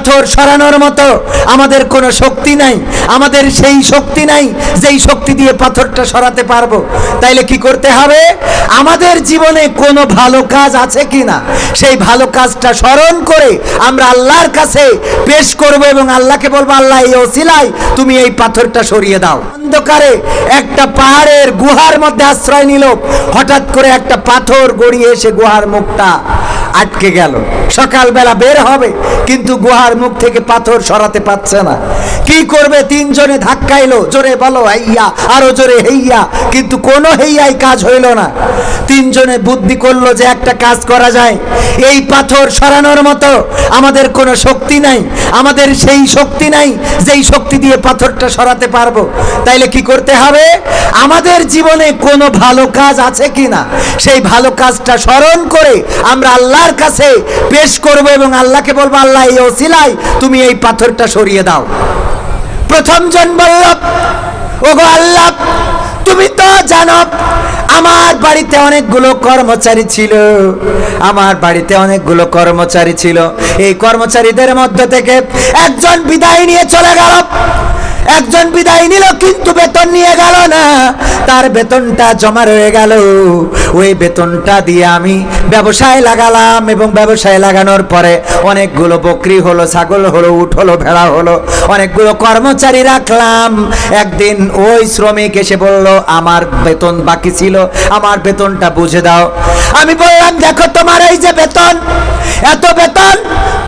পাথর সরানোর মতো আমাদের কোনো শক্তি নাই, আমাদের সেই শক্তি নাই যেই শক্তি দিয়ে পাথরটা সরাতে পারব। তাইলে কি করতে হবে? আমাদের জীবনে কোনো ভালো কাজ আছে কিনা সেই ভালো কাজটা স্মরণ করে আমরা আল্লাহর কাছে পেশ করব এবং আল্লাহকে বলব, আল্লাহ, এই ওসিলাই তুমি এই পাথরটা সরিয়ে দাও। অন্ধকারে একটা পাহাড়ের গুহার মধ্যে আশ্রয় নিল। হঠাৎ করে একটা পাথর গড়িয়ে এসে গুহার মুখটা আটকে গেল। সকালবেলা বের হবে কিন্তু গুহার মুখ থেকে পাথর সরাতে পারছে না। কি করবে? তিনজনে ধাক্কাইলো জোরে বলো, হেইয়া। আরও জোরে, হেইয়া। কিন্তু কোনো হেইয়াই কাজ হইল না। তিনজনে বুদ্ধি করল যে একটা কাজ করা যায়। এই পাথর সরানোর মতো আমাদের কোনো শক্তি নাই। আমাদের সেই শক্তি নাই যেই শক্তি দিয়ে পাথরটা সরাতে পারব। তাইলে কি করতে হবে? আমাদের জীবনে কোনো ভালো কাজ আছে কিনা সেই ভালো কাজটা স্মরণ করে আমরা আল্লাহর কাছে পেশ করব এবং আল্লাহকে বলব, আল্লাহ, এই ওসিলাই তুমি এই পাথরটা সরিয়ে দাও। প্রথম জন বলল ওগো আল্লাহ, তুমি তো জানো আমার বাড়িতে অনেকগুলো কর্মচারী ছিল। আমার বাড়িতে অনেকগুলো কর্মচারী ছিল। এই কর্মচারীদের মধ্য থেকে একজন বিদায় নিয়ে চলে গেল। একজন বিদায় নিল, কিন্তু বেতন নিয়ে গেল না। তার বেতনটা জমা রয়ে গেল। ওই বেতনটা দিয়ে আমি ব্যবসায় লাগালাম এবং ব্যবসায় লাগানোর পরে অনেকগুলো বকরি হলো, ছাগল হলো, উঠ হলো, ভেড়া হলো, অনেকগুলো কর্মচারী রাখলাম। একদিন ওই শ্রমিক এসে বলল, আমার বেতন বাকি ছিল, আমার বেতনটা বুঝে দাও। আমি বললাম, দেখো তোমার এই যে বেতন, এত বেতন,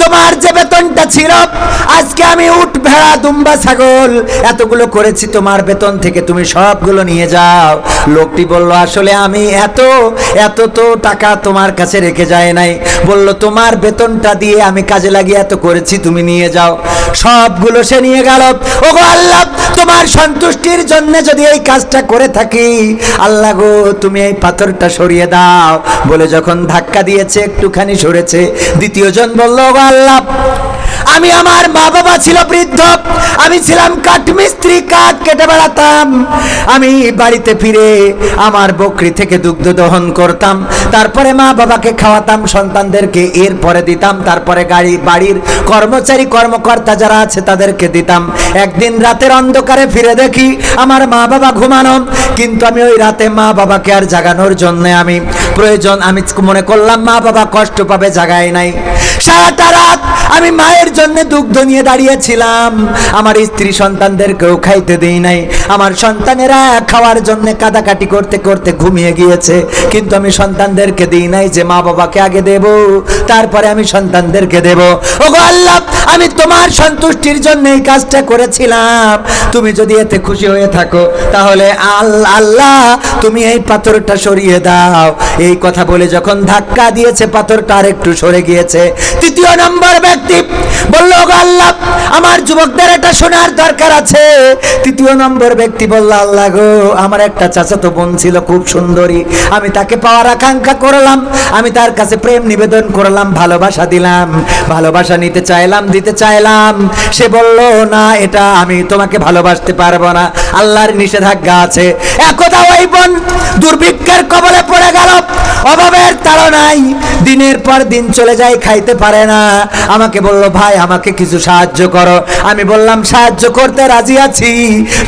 তোমার যে বেতনটা ছিল, আজকে আমি উঠ, ভেড়া, দুম্বা, ছাগল এতগুলো করেছি তোমার বেতন থেকে, তুমি সবগুলো নিয়ে যাও। লোকটি বলল, আসলে আমি এত এত তো টাকা তোমার কাছে রেখে যায় নাই। বলল, তোমার বেতনটা দিয়ে আমি কাজে লাগিয়ে এত করেছি, তুমি নিয়ে যাও। সবগুলো সে নিয়ে গেল। ওগো আল্লাহ, তোমার সন্তুষ্টির জন্য যদি এই কাজটা করে থাকি, আল্লাহ গো, তুমি এই পাথরটা সরিয়ে দাও। বলে যখন ধাক্কা দিয়েছে, একটুখানি সরেছে দ্বিতীয় জন বলল, ওগো আল্লাহ আমি আমার মা বাবা ছিল বৃদ্ধ আমি ছিলাম কাঠমিস্ত্রি কাঠ কেটে বেড়াতাম। আমি বাড়িতে ফিরে আমার বকরি থেকে দুগ্ধ দহন করতাম। তারপরে মা বাবাকে খাওয়াতাম, সন্তানদেরকে এরপরে দিতাম। তারপরে গাড়ি, বাড়ির কর্মচারী, কর্মকর্তা যারা আছে তাদেরকে দিতাম। একদিন রাতের অন্ধকারে ফিরে দেখি আমার মা বাবা ঘুমানো। কিন্তু আমি ওই রাতে মা বাবাকে আর জাগানোর জন্য আমি প্রয়োজন, আমি মনে করলাম মা বাবা কষ্ট পাবে, জাগায় নাই। সারাটা রাত আমি মায়ের জন্য দুগ্ধ নিয়ে দাঁড়িয়েছিলাম। আমার স্ত্রী সন্তানদেরকেও খাইতে দেই নাই। আমার সন্তানেরা খাওয়ার জন্য কাদাকাটি করতে করতে ঘুমিয়ে গিয়েছে। কিন্তু আমি সন্তানদেরকে দিই নাই যে মা বাবাকে আগে দেব, তারপরে আমি সন্তানদেরকে দেব। ওগো আল্লাহ, আমি তোমার সন্তুষ্টির জন্য এই কাজটা করেছিলাম। তুমি যদি এতে খুশি হয়ে থাকো, তাহলে আল- আল্লাহ, তুমি এই পাথরটা সরিয়ে দাও। এই কথা বলে যখন ধাক্কা দিয়েছে, পাথরটা আর একটু সরে গিয়েছে। তৃতীয় নম্বর ব্যক্তি deep বলল আল্লাহ, আমার যুবকদের এটা শোনার দরকার আছে। তৃতীয় নম্বর ব্যক্তি বলল, আল্লাহ গো, আমার একটা চাচাতো বোন ছিল, খুব সুন্দরী। আমি তাকে পাওয়ার আকাঙ্ক্ষা করলাম। আমি তার কাছে প্রেম নিবেদন করলাম, ভালোবাসা দিলাম। ভালোবাসা নিতে চাইলাম, দিতে চাইলাম। সে বলল, না, এটা আমি তোমাকে ভালোবাসতে পারব না। আল্লাহর নিষেধাজ্ঞা আছে। একদা ওই বোন দুর্ভিক্ষের কবলে পড়ে গেল। অভাবের তাড়নাই দিনের পর দিন চলে যায়, খাইতে পারে না। আমাকে বলল, ভাই আমাকে কিছু সাহায্য করো। আমি বললাম, সাহায্য করতে রাজি আছি।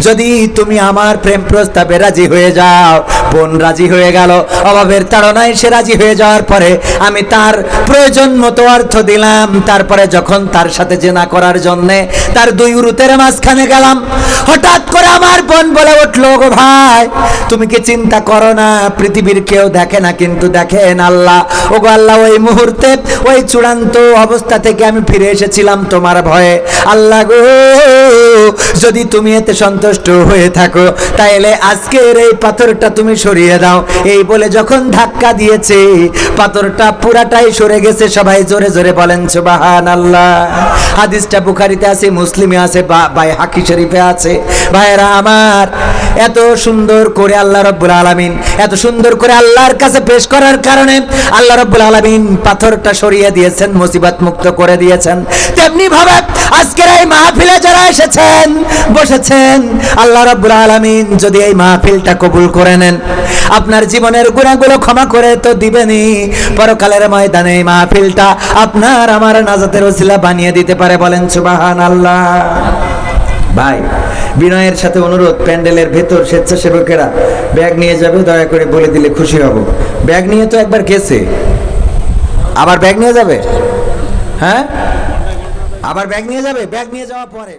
যদি তুমি আমার প্রেম প্রস্তাবে রাজি হয়ে যাও, বোন রাজি হয়ে গেল। অভাবের তাড়নায় সে রাজি হয়ে যাওয়ার পরে আমি তার প্রয়োজন মতো অর্থ দিলাম। তারপরে যখন তার সাথে জেনা করার জন্যে তার দুই উরুতের মাঝখানে গেলাম, হঠাৎ করে আমার বোন বলে উঠল গো ভাই, তুমি কি চিন্তা করো না? পৃথিবীর কেউ দেখে না, কিন্তু দেখেন আল্লাহ ও গো আল্লাহ, ওই মুহূর্তে, ওই চূড়ান্ত অবস্থা থেকে আমি ফিরে এসেছিলাম তোমার ভয়ে। আল্লাহ গো যদি তুমি এতে সন্তুষ্ট হয়ে থাকো, তাইলে আজকের এই পাথরটা তুমি সরিয়ে দাও। এই বলে যখন ধাক্কা দিয়েছে, পাথরটা পুরাটাই সরে গেছে, সবাই জোরে জোরে বলেন সুবাহান আল্লাহ হাদিসটা বুখারিতে আছে, মুসলিমে আছে বাই হাকি শরীফে আছে। ভাইরা আমার, এত সুন্দর করে আল্লাহ রব্বুল আলামিন, এত সুন্দর করে আল্লাহর কাছে পেশ করার কারণে আল্লাহ রব্বুল আলামিন পাথরটা সরিয়ে দিয়েছেন, মুসিবত মুক্ত করে দিয়েছেন। তেমনি ভাবে আজকের এই মাহফিলে যারা এসেছেন বসেছেন। আল্লাহ রব্বুল আলামিন যদি এই মাহফিলটা কবুল করে নেন। আপনার জীবনের গুণাগুলো ক্ষমা করে তো দিবেনি পরকালের ময়দানে এই মাহফিলটা আপনার আমার নাজাতের ওসিলা বানিয়ে দিতে পারে বলেন সুবাহান আল্লাহ ভাই, বিনয়ের সাথে অনুরোধ, প্যান্ডেলের ভেতর স্বেচ্ছাসেবকেরা ব্যাগ নিয়ে যাবে, দয়া করে বলে দিলে খুশি হব। ব্যাগ নিয়ে তো একবার গেছে। আবার ব্যাগ নিয়ে যাবে? হ্যাঁ? আবার ব্যাগ নিয়ে যাবে? ব্যাগ নিয়ে যাওয়া পরে।